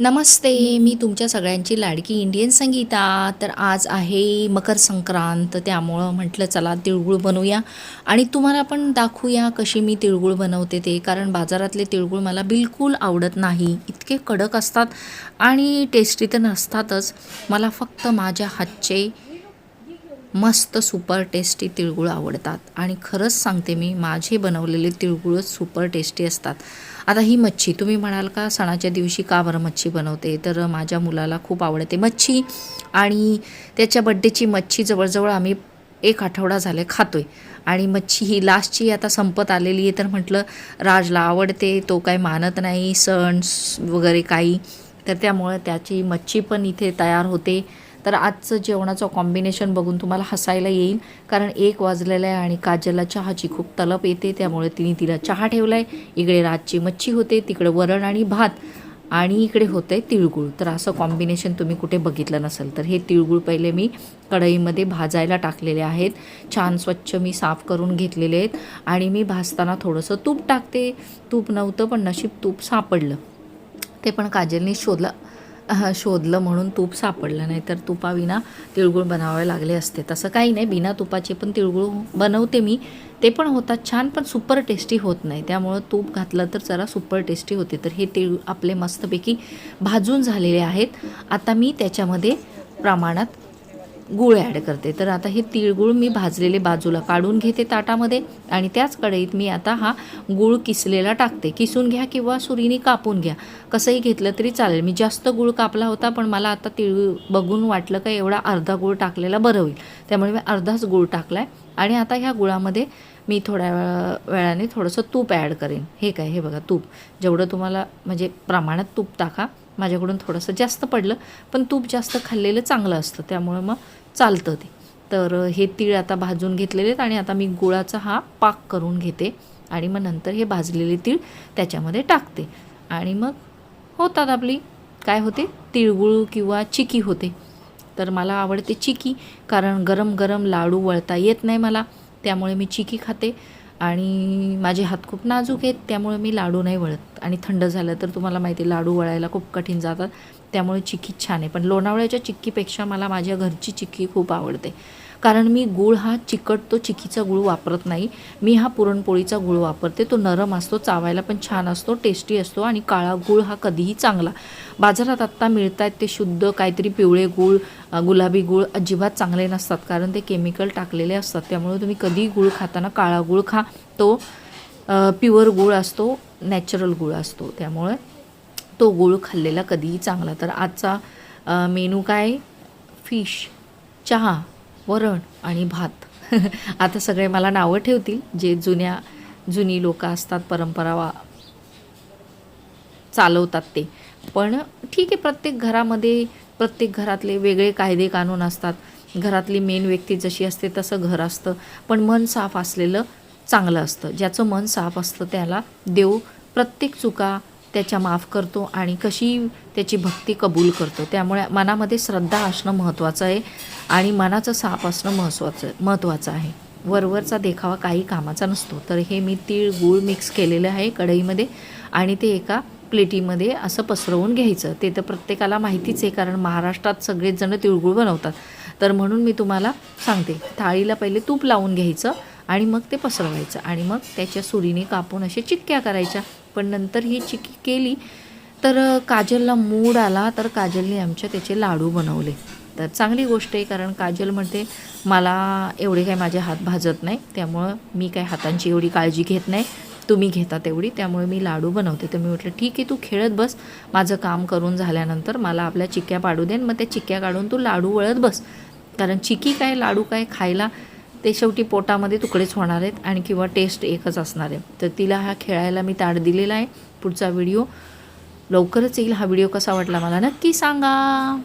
नमस्ते मी तुमच्या सगळ्यांची लाडकी इंडियन संगीता. तर आज आहे मकर संक्रांत त्यामुळं म्हटलं चला तिळगुळ बनवूया. आणि तुम्हाला पण दाखवूया कशी मी तिळगुळ बनवते ते कारण बाजारातले तिळगुळ मला बिलकुल आवडत नाही. इतके कडक असतात आणि टेस्टी तर नसतातच. मला फक्त माझ्या हातचे मस्त सुपर टेस्टी तिळगुळ आवडतात. आणि खरंच सांगते मी माझे बनवलेले तिळगुळच सुपर टेस्टी असतात. आता ही मच्छी तुम्ही म्हणाल का सणाच्या दिवशी का बरं मच्छी बनवते? तर माझ्या मुलाला खूप आवडते मच्छी. आणि त्याच्या बड्डेची मच्छी जवळजवळ आम्ही एक आठवडा झाले खातोय. आणि मच्छी ही लास्टची आता संपत आलेली आहे. तर म्हटलं राजला आवडते तो काय मानत नाही सण वगैरे काही. तर त्यामुळे त्याची मच्छी पण इथे तयार होते. तर आजचं जेवणाचं कॉम्बिनेशन बघून तुम्हाला हसायला येईल. कारण एक वाजलेलं आहे आणि काजलला चहाची खूप तलप येते. त्यामुळे तिने तिला चहा ठेवला आहे इकडे रातची मच्छी होते तिकडे वरण आणि भात आणि इकडे होतं आहे तिळगुळ. तर असं कॉम्बिनेशन तुम्ही कुठे बघितलं नसेल तर हे तिळगुळ पहिले मी कढईमध्ये भाजायला टाकलेले आहेत. छान स्वच्छ मी साफ करून घेतलेले आहेत. आणि मी भाजताना थोडंसं तूप टाकते. तूप नव्हतं पण नशीब तूप सापडलं. ते पण काजलने शोधलं. शोधलं म्हणून तूप सापडलं नाही तर तुपाविना तिळगुळ बनावे लागले असते. तसं काही नाही. बिना तुपाचे पण तिळगुळ बनवते मी. ते पण होतात छान पण सुपर टेस्टी होत नाही. त्यामुळं तूप घातलं तर जरा सुपर टेस्टी होते. तर हे तिळ आपले मस्तपैकी भाजून झालेले आहेत. आता मी त्याच्यामध्ये प्रमाणात गूळ ॲड करते. तर आता हे तिळगूळ मी भाजलेले बाजूला काढून घेते ताटामध्ये आणि त्याच कढईत मी आता हा गूळ किसलेला टाकते. किसून घ्या किंवा सुरीने कापून घ्या. कसंही घेतलं तरी चालेल. मी जास्त गूळ कापला होता पण मला आता तिळ बघून वाटलं का एवढा अर्धा गूळ टाकलेला बरं होईल. त्यामुळे मी अर्धाच गूळ टाकला आहे आणि आता ह्या गुळामध्ये मी थोड्या वेळा वेळाने थोडंसं तूप ॲड करेन. हे काय? हे बघा तूप. जेवढं तुम्हाला म्हणजे प्रमाणात तूप टाका माझ्याकडून थोडंसं जास्त पडलं पण तूप जास्त खाल्लेलं चांगलं असतं. त्यामुळे मग चालतं ते. तर हे तीळ आता भाजून घेतलेले आहेत आणि आता मी गुळाचा हा पाक करून घेते आणि मग नंतर हे भाजलेले तीळ त्याच्यामध्ये टाकते. आणि मग होतात आपली काय होते? तिळगुळ किंवा चिकी होते. तर मला आवडते चिकी कारण गरम गरम लाडू वळता येत नाही मला त्यामुळे मी चिकी खाते. आणि माझे हात खूप नाजूक आहेत त्यामुळे मी लाडू नाही वळत. आणि थंड झालं तर तुम्हाला माहिती आहे, लाडू वळायला खूप कठीण जातात. त्यामुळे चिक्की छान आहे. पण लोणावळ्याच्या चिक्कीपेक्षा मला माझ्या घरची चिक्की खूप आवडते. कारण मी गूळ हा चिकट तो चिक्कीचा गूळ वापरत नाही. मी हा पुरणपोळीचा गूळ वापरते. तो नरम असतो चावायला पण छान असतो टेस्टी असतो आणि काळा गूळ हा कधीही चांगला. बाजारात आत्ता मिळत आहेत ते शुद्ध काहीतरी पिवळे गूळ गुलाबी गूळ अजिबात चांगले नसतात. कारण ते केमिकल टाकलेले असतात. त्यामुळे तुम्ही कधीही गूळ खाताना काळा गूळ खा. तो प्युअर गूळ असतो नॅचरल गूळ असतो. त्यामुळे तो गूळ खाल्लेला कधीही चांगला. तर आजचा मेनू काय? फिश चहा वरण आणि भात. आता सगळे मला नावं ठेवतील जे जुन्या जुनी लोक असतात परंपरा वा चालवतात ते. पण ठीक आहे प्रत्येक घरामध्ये प्रत्येक घरातले वेगळे कायदे कानून असतात. घरातली मेन व्यक्ती जशी असते तसं घर असतं. पण मन साफ असलेलं चांगलं असतं. ज्याचं मन साफ असतं त्याला देव प्रत्येक चुका त्याच्या माफ करतो आणि कशी त्याची भक्ती कबूल करतो. त्यामुळे मनामध्ये श्रद्धा असणं महत्त्वाचं आहे आणि मनाचं साफ असणं महत्त्वाचं महत्त्वाचं आहे. वरवरचा देखावा काही कामाचा नसतो. तर हे मी तीळ गूळ मिक्स केलेलं आहे कढईमध्ये आणि ते एका प्लेटीमध्ये असं पसरवून घ्यायचं. ते तर प्रत्येकाला माहितीच आहे कारण महाराष्ट्रात सगळेच जण तिळगुळ बनवतात. तर म्हणून मी तुम्हाला सांगते थाळीला पहिले तूप लावून घ्यायचं आणि मग ते पसरवायचं आणि मग त्याच्या सुरीने कापून असे चिक्क्या करायच्या. पण नंतर ही चिकी केली तर काजलला मूड आला तर काजलने आमच्या त्याचे लाडू बनवले. तर चांगली गोष्ट आहे कारण काजल म्हणते मला एवढे काय माझे हात भाजत नाही त्यामुळं मी काय हातांची एवढी काळजी घेत नाही तुम्ही घेता तेवढी त्यामुळे मी लाडू बनवते. तर मी म्हटलं ठीक आहे तू खेळत बस माझं काम करून झाल्यानंतर मला आपल्या चिक्क्या पाडू दे मग त्या चिक्क्या काढून तू लाडू वळत बस. कारण चिकी काय लाडू काय खायला ते शेवटी पोटामध्ये तुकडेच होणार आहेत आणि किंवा टेस्ट एकच असणार आहे. तर तिला हा खेळायला मी ताट दिलेला आहे. पुढचा व्हिडिओ लवकरच येईल. हा व्हिडिओ कसा वाटला मला नक्की सांगा.